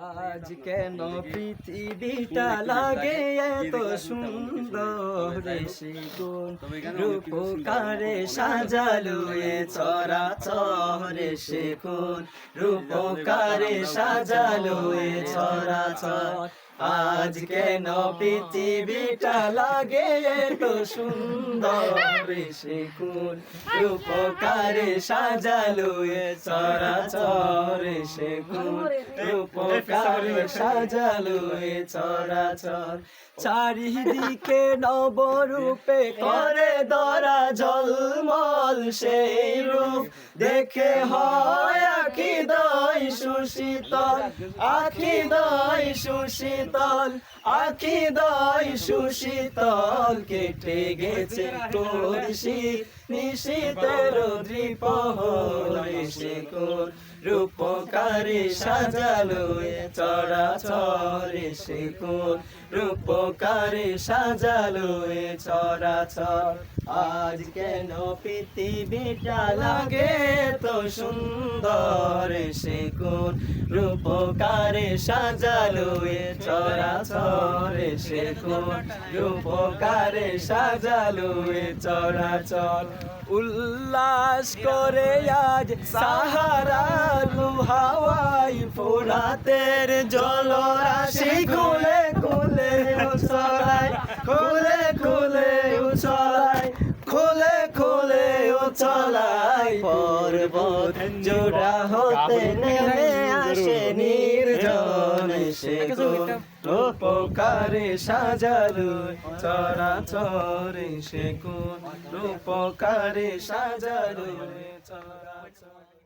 আজ কেন পৃথিবীটা লাগে এত সুন্দর গুণ রূপকারে সাজালো এ চরা চরে সে কোন রূপকারে সাজালো এ চরা চর আজ কেন পৃথিবীটা লাগে এত সুন্দর? সে কোন রূপকারে সাজালো এ চরা চরে সে কোন রূপকারে সাজালো চরা চর চারিদিকে নবরূপে করে দরা জলমল সেই রূপ। দেখে হয় আখি দয় সুশীতল, আখি দয় সুশীতল। আখি দয় সুশীতল কেটে গেছে তোর শীত নিশীতের দ্বীপ সে কোন রূপকারে সাজালো এ চড়া চরে সে কোন রূপকারে সাজালো এ চড়া চর আজ কেন পৃথিবীটা লাগে তো সুন্দর কোন রূপকারে সাজালো এ চড়া চরে সে রূপকারে সাজালো এ চড়া চর উল্লাস করে আজ সাহারা হাওয়াই ফোরাতের জলরাশি খুলে খুলে উছলাই খুলে খুলে উছলাই খুলে খুলে উছলাই পর্বত জোড়া হতে নেমে আসে নির্জন সে রূপকারে সাজালো চরা চরে সে কোন রূপকারে সাজালো চর